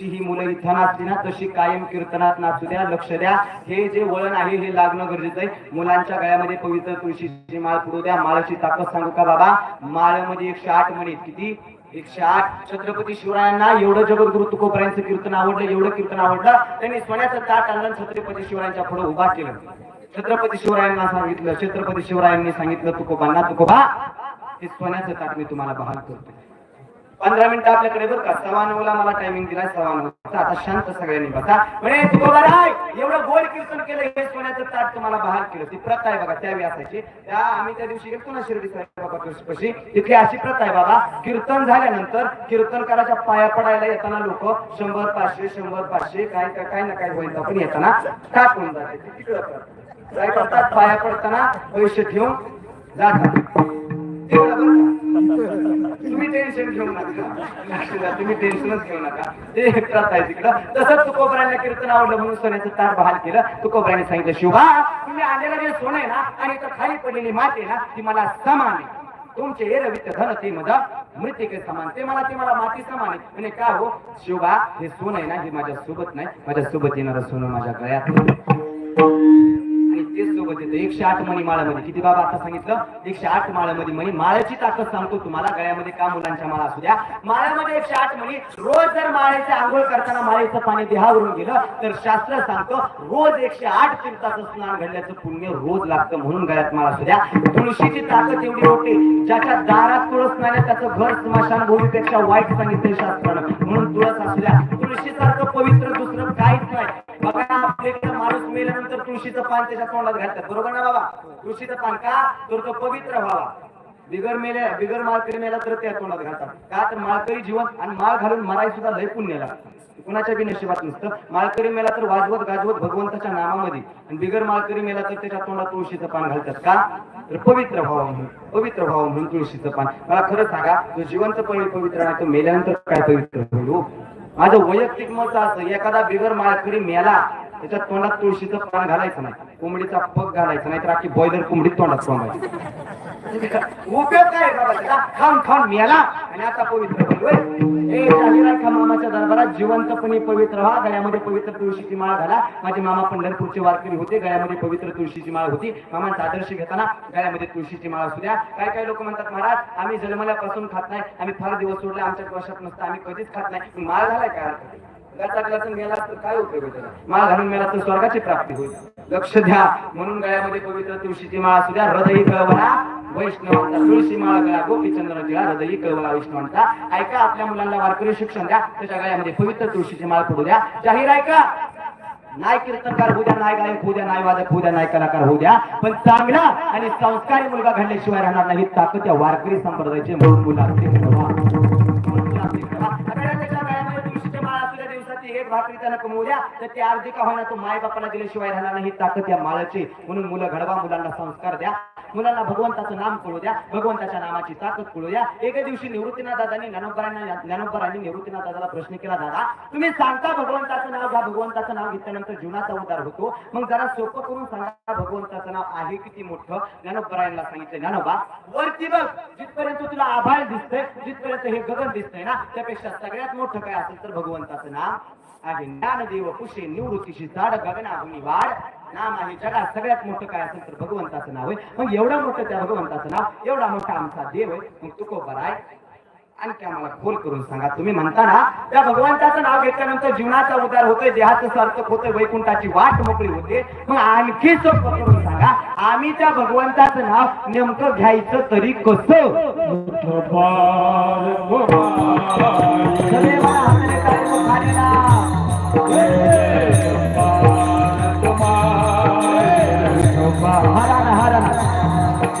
ही मुलं इथं नाचली ना तशी कायम कीर्तनात नाचू द्या लक्ष द्या. हे जे वळण आहे हे लागणं गरजेचं आहे. मुलांच्या गळ्यामध्ये पवित्र तुळशीची माळ पडू द्या. माळाची ताकद सांगू का बाबा? माळामध्ये एकशे आठ म्हणे किती? एकशे आठ. छत्रपती शिवरायांना एवढं जगद्गुरु तुकोबरायांचं कीर्तन आवडलं एवढं कीर्तन आवडलं. त्यांनी सोन्याचं ताट आणलं छत्रपती शिवरायांच्या पुढे उभा केलं. छत्रपती शिवरायांना सांगितलं छत्रपती शिवरायांनी सांगितलं तुकोबांना तुकोबा हे सोन्याचं ताट मी तुम्हाला बहाल करतो पंधरा मिनिटं आपल्याकडे बरं का. सव्वा नऊला मला टायमिंग दिलाय सव्वा नऊचा आता शांत सगळ्यांनी बसा. म्हणे तुकोबा राय एवढं गोल कीर्तन केलं हे सोन्याचं ताट तुम्हाला बाहेर केलं. ती प्रथा आहे बघा त्यावेळी असायची. त्या आम्ही त्या दिवशी गेलो ना शिर्डी बाबा कृष्णपशी तिथली अशी प्रथा आहे बाबा कीर्तन झाल्यानंतर कीर्तनकाराच्या पाया पडायला येताना लोक शंभर पाचशे शंभर पाचशे काय काय काय ना काय होईल आपण येताना टाकून जाते. तिकडं काय करतात पाया पडताना पैसे ठेवून जातात टेन्शन घेऊ नका. तुम्ही टेन्शनच घेऊ नका. ते प्रथा आहे तिकडं. तसंच तुकोबरायला कीर्तन आवडलं म्हणून सोन्याचं तार बहाल केलं. तुकोबराने सांगितलं शिवा तुम्ही आलेला जे सोनं आहे ना आणि इथं खाली पडलेली माती ना ती मला समान आहे. तुमचे हे रवित धन ते मजा मृत्यू समान. ते मला ते मला माती समान आहे. म्हणजे का हो? शिवा हे सोनं आहे ना हे माझ्या सोबत नाही. माझ्या सोबत येणारं सोनं माझ्या गळ्यात तेच सोबत येतं एकशे आठ मणी माळामध्ये. किती बाबा आता सांगितलं? एकशे आठ माळामध्ये मणी. माळ्याची ताकद सांगतो तुम्हाला. गळ्यामध्ये का मुलांच्या माळा असू द्या. माळ्यामध्ये एकशे आठ मणी. रोज जर माळ्याचे आंघोळ करताना माळेचं पाणी देहावरून गेलं तर शास्त्र सांगतो रोज एकशे आठ तीर्थाचं स्नान घडल्याचं पुण्य रोज लागतं म्हणून गळ्यात माळा असू द्या. तुळशीची ताकद एवढी होते ज्याच्या दारात तुळस नाही त्याचं घर स्मशान भूमीपेक्षा वाईट सांगितलं शास्त्रानं. म्हणून तुळस असू द्या. तुळशीचं पान त्याच्या तोंडात घालतात. बरोबर ना बाबा? तुळशीचं पान का? तर तो पवित्र व्हावा. बिगर मेल्या बिगर माळकरी मेला तर त्या तोंडात घालतात. का? तर माळकरी जीवन आणि माळ घालून मराय सुद्धा लय पुण्य लागतं. कुणाच्या बी नशिबात नसतं. माळकरी मेला तर वाजवत गाजवत भगवंताच्या नामामध्ये आणि बिगर माळकरी मेला तर त्याच्या तोंडात तुळशीचं पान घालतात. का? तर पवित्र भाव म्हणून पवित्र भाव म्हणून तुळशीचं पान. मला खरं सांगा तो जिवंत पहिले पवित्र नाही तो मेल्यानंतर काय पवित्र होईल हो? माझं वैयक्तिक मत असं एखादा बिगर माळकरी मेला त्याच्या तोंडात तुळशीचं पान घालायचं नाही. कोंबडीचा पग घालायचा नाही तर आखी बॉयलर कोंबडी तोंडात कोंबायची उपयोग काय बाबा खाऊन खाऊन मिळाला आणि आता पवित्र मामाच्या दरबारात जिवंतपणे पवित्र व्हा. गळ्यामध्ये पवित्र तुळशीची माळ घाला. माझे मामा पंढरपूरचे वारकरी होते. गळ्यामध्ये पवित्र तुळशीची माळ होती. मामांचा आदर्श घेताना गळ्यामध्ये तुळशीची माळ असू द्या. काय काय लोक म्हणतात महाराज? आम्ही जन्मल्यापासून खात नाही. आम्ही फार दिवस सोडले. आमच्या वर्षात नसतं. आम्ही कधीच खात नाही. माळ घालाय काय अर्थ? गळ्याचा ग्लासून गेला तर काय उपयोग होतो? माळ घालून मेला तर स्वर्गाची प्राप्ती होईल. लक्ष द्या. म्हणून गळ्यामध्ये पवित्र तुळशीची माळ असू द्या. हृदयी कळवला वैष्णवांचा तुळशी माळ गळा गोपीचंद्र दिला हृदयी कळवला वैष्णवांचा. ऐका आपल्या मुलांना वारकरी शिक्षण द्या. त्याच्या गळ्यामध्ये पवित्र तुळशीची माळ पडू द्या. जाहीर ऐका नाही कीर्तनकार होऊ द्या नाही गायक होऊ द्या नाही वादक होऊ द्या नाही कलाकार होऊ द्या. पण चांगला आणि संस्कारी मुलगा घडल्याशिवाय राहणार नाही. ताकद त्या वारकरी संप्रदायाचे म्हणून मुलांचे दिवसाची एक भाकरी त्याला कमवू तर ते अर्धी का होईना तो माय बापाला दिल्याशिवाय राहणार नाही ताकद या माळाची म्हणून मुलं घडवा मुलांना संस्कार द्या. मुलांना भगवंताचं नाम कळू द्या भगवंताच्या नामाची ताकद कळू द्या. एके दिवशी निवृत्तीनाथ दादानी ज्ञानोबरांना ज्ञानोबरांनी निवृत्तीनाथ दादाला प्रश्न केला दादा तुम्ही सांगता भगवंताचं नाव घ्या भगवंताचं नाव घेतल्यानंतर जीवनाचा उद्धार होतो. मग जरा सोपं करून सांगा भगवंताचं नाव आहे किती मोठं? ज्ञानोबरायांना सांगितलं ज्ञानोबा वरती बघ जिथपर्यंत तुला आभाळ दिसतंय जिथपर्यंत हे गगन दिसतंय ना त्यापेक्षा सगळ्यात मोठं काय असेल तर भगवंताचं नाव आहे ज्ञानदेव कुशे निवृत्तीशी झाड गगनाभूमी वाढ. नाम आहे जगात सगळ्यात मोठं काय असेल तर भगवंताचं नाव आहे मग एवढं मोठं त्या भगवंताचं नाव एवढा मोठा आमचा देव आहे मग तुकोबर आहे? आणखी आम्हाला खोल करून सांगा. तुम्ही म्हणता ना त्या भगवंताचं नाव घेतल्यानंतर जीवनाचा उद्धार होतोय देहाचं सार्थक होतंय वैकुंठाची वाट मोकळी होते. मग आणखी सोपं करून सांगा आम्ही त्या भगवंताचं नाव नेमकं घ्यायचं तरी कसं?